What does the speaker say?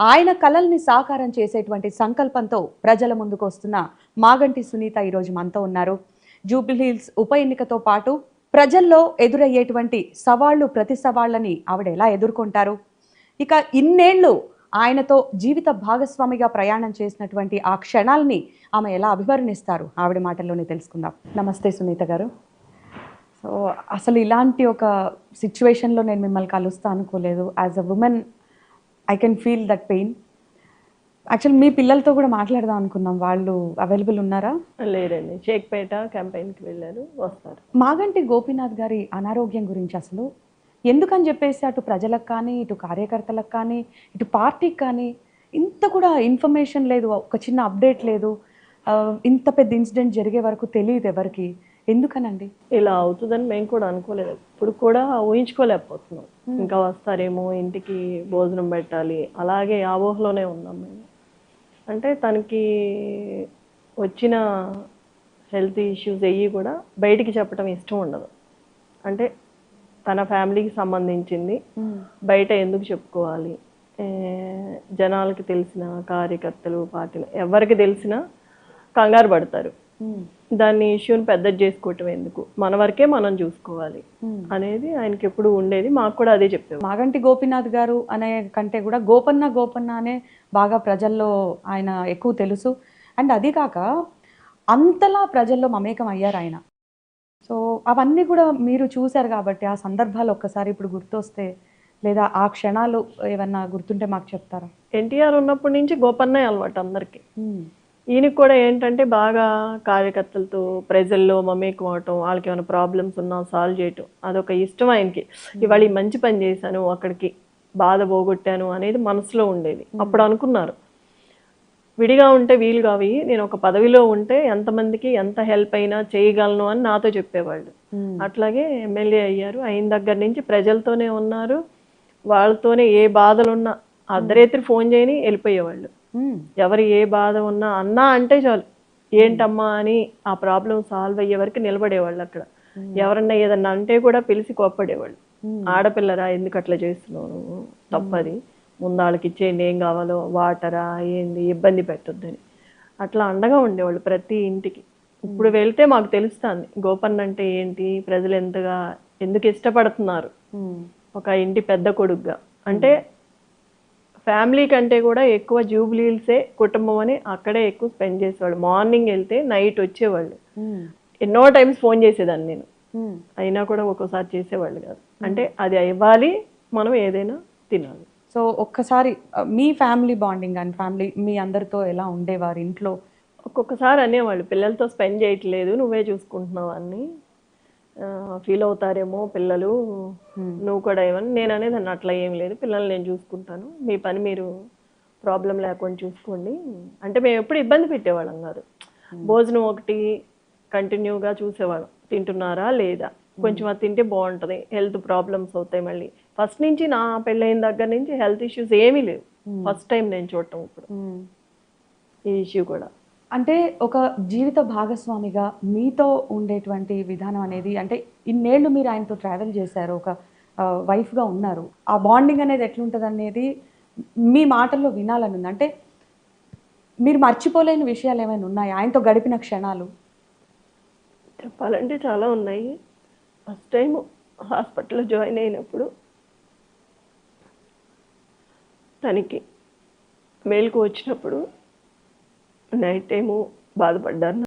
ఆయన కలల్ని సాకారం చేసేటువంటి సంకల్పంతో ప్రజల ముందుకు వస్తున్న మాగంటి సునీత ఈరోజు మనతో ఉన్నారు. జూబ్లీహిల్స్ ఉప ఎన్నికతో పాటు ప్రజల్లో ఎదురయ్యేటువంటి సవాళ్ళు ప్రతి సవాళ్ళని ఆవిడ ఎలా ఎదుర్కొంటారు? ఇక ఇన్నేళ్ళు ఆయనతో జీవిత భాగస్వామిగా ప్రయాణం చేసినటువంటి ఆ క్షణాల్ని ఆమె ఎలా అభివర్ణిస్తారు? ఆవిడ మాటల్లోనే తెలుసుకుందాం. నమస్తే సునీత గారు. సో అసలు ఇలాంటి ఒక సిచ్యువేషన్లో నేను మిమ్మల్ని కలుస్తా అనుకోలేదు. As a woman I can feel that pain actual మీ పిల్లలతో కూడా మాట్లాడదాం అనుకున్నాం. వాళ్ళు అవైలబుల్ ఉన్నారా? లేదండి. షేక్పేట క్యాంపెయిన్కి వెళ్ళారు. వస్తారు. మాగంటి గోపీనాథ్ గారి అనారోగ్యం గురించి అసలు ఎందుకని చెప్పేసి అటు ప్రజలకు కానీ ఇటు కార్యకర్తలకు కానీ ఇటు పార్టీకి కానీ ఇంత కూడా ఇన్ఫర్మేషన్ లేదు. ఒక చిన్న అప్డేట్ లేదు. ఇంత పెద్ద ఇన్సిడెంట్ జరిగే వరకు తెలియదు ఎవరికి. ఎందుకనండి? ఇలా అవుతుందని మేము కూడా అనుకోలేదు. ఇప్పుడు కూడా ఊహించుకోలేకపోతున్నాం. ఇంకా వస్తారేమో ఇంటికి భోజనం పెట్టాలి అలాగే ఆ ఊహలోనే ఉన్నాం మేము. అంటే తనకి వచ్చిన హెల్త్ ఇష్యూస్ అయ్యి కూడా బయటికి చెప్పడం ఇష్టం ఉండదు. అంటే తన ఫ్యామిలీకి సంబంధించింది. బయట ఎందుకు చెప్పుకోవాలి? జనాలకి తెలిసిన కార్యకర్తలు పార్టీలు ఎవరికి తెలిసినా కంగారు పడతారు. దాన్ని ఇష్యూని పెద్దది చేసుకోవటం ఎందుకు? మన వరకే మనం చూసుకోవాలి. అనేది ఆయనకి ఎప్పుడు ఉండేది. మాకు కూడా అదే చెప్పేవారు. మాగంటి గోపీనాథ్ గారు అనే కంటే కూడా గోపన్న గోపన్న అనే బాగా ప్రజల్లో ఆయన ఎక్కువ తెలుసు. అండ్ అది కాక అంతలా ప్రజల్లో మమేకం అయ్యారు ఆయన. సో అవన్నీ కూడా మీరు చూశారు కాబట్టి ఆ సందర్భాలు ఒక్కసారి ఇప్పుడు గుర్తొస్తే లేదా ఆ క్షణాలు ఏమన్నా గుర్తుంటే మాకు చెప్తారా? ఎన్టీఆర్ ఉన్నప్పటి నుంచి గోపన్నే అలవాటు అందరికి. ఈయనకి కూడా ఏంటంటే బాగా కార్యకర్తలతో ప్రజల్లో మమేకం అవటం వాళ్ళకి ఏమైనా ప్రాబ్లమ్స్ ఉన్నా సాల్వ్ చేయటం అదొక ఇష్టం ఆయనకి. ఇవాళ మంచి పని చేశాను అక్కడికి బాధ పోగొట్టాను అనేది మనసులో ఉండేది. అప్పుడు అనుకున్నారు. విడిగా ఉంటే వీలు కావి నేను ఒక పదవిలో ఉంటే ఎంతమందికి ఎంత హెల్ప్ అయినా చేయగలను అని నాతో చెప్పేవాళ్ళు. అట్లాగే ఎమ్మెల్యే అయ్యారు అయిన దగ్గర నుంచి ప్రజలతోనే ఉన్నారు వాళ్ళతోనే ఏ బాధలున్నా అర్ధరేత్రి ఫోన్ చేయని వెళ్ళిపోయేవాళ్ళు. ఎవరు ఏ బాధ ఉన్నా అన్నా అంటే చాలు. ఏంటమ్మా అని ఆ ప్రాబ్లం సాల్వ్ అయ్యే వరకు నిలబడేవాళ్ళు అక్కడ. ఎవరన్నా ఏదన్నా అంటే కూడా పిలిచి కోప్పడేవాళ్ళు. ఆడపిల్లరా ఎందుకు అట్లా చేస్తున్నావు తప్పది. ముందు వాళ్ళకి ఇచ్చేయండి ఏం కావాలో వాటరా ఏంది ఇబ్బంది పెట్టొద్దని. అట్లా అండగా ఉండేవాళ్ళు ప్రతి ఇంటికి. ఇప్పుడు వెళ్తే మాకు తెలుస్తుంది. గోపన్న అంటే ఏంటి? ప్రజలు ఎంతగా ఎందుకు ఇష్టపడుతున్నారు? ఒక ఇంటి పెద్ద కొడుకుగా. అంటే ఫ్యామిలీ కంటే కూడా ఎక్కువ జూబ్లీల్సే కుటుంబం అని అక్కడే ఎక్కువ స్పెండ్ చేసేవాళ్ళు. మార్నింగ్ వెళ్తే నైట్ వచ్చేవాళ్ళు. ఎన్నో టైమ్స్ ఫోన్ చేసేదాన్ని నేను. అయినా కూడా ఒక్కోసారి చేసేవాళ్ళు కాదు. అంటే అది ఇవ్వాలి మనం ఏదైనా తినాలి. సో ఒక్కసారి మీ ఫ్యామిలీ బాండింగ్ అండ్ ఫ్యామిలీ మీ అందరితో ఎలా ఉండేవారు ఇంట్లో? ఒక్కొక్కసారి అనేవాళ్ళు పిల్లలతో స్పెండ్ చేయట్లేదు నువ్వే చూసుకుంటున్నావు అని. ఫీల్ అవుతారేమో పిల్లలు. నువ్వు కూడా ఏమని నేను అనేది అన్న అట్లా ఏం లేదు. పిల్లల్ని నేను చూసుకుంటాను. మీ పని మీరు ప్రాబ్లం లేకుండా చూసుకోండి. అంటే మేము ఎప్పుడు ఇబ్బంది పెట్టేవాళ్ళం కాదు. భోజనం ఒకటి కంటిన్యూగా చూసేవాళ్ళం. తింటున్నారా లేదా? కొంచెం అది తింటే బాగుంటుంది. హెల్త్ ప్రాబ్లమ్స్ అవుతాయి మళ్ళీ. ఫస్ట్ నుంచి నా పెళ్ళైన దగ్గర నుంచి హెల్త్ ఇష్యూస్ ఏమీ లేవు. ఫస్ట్ టైం నేను చూడటం ఇప్పుడు. ఈ ఇష్యూ కూడా. అంటే ఒక జీవిత భాగస్వామిగా మీతో ఉండేటువంటి విధానం అనేది అంటే ఇన్నేళ్ళు మీరు ఆయనతో ట్రావెల్ చేశారు ఒక వైఫ్గా ఉన్నారు. ఆ బాండింగ్ అనేది ఎట్లుంటుంది అనేది మీ మాటల్లో వినాలని ఉంది. అంటే మీరు మర్చిపోలేని విషయాలు ఏమైనా ఉన్నాయా? ఆయనతో గడిపిన క్షణాలు. చెప్పాలంటే చాలా ఉన్నాయి. ఫస్ట్ టైం హాస్పిటల్లో జాయిన్ అయినప్పుడు తనకి మేలుకు వచ్చినప్పుడు నైట్ టైము బాధపడ్డాను.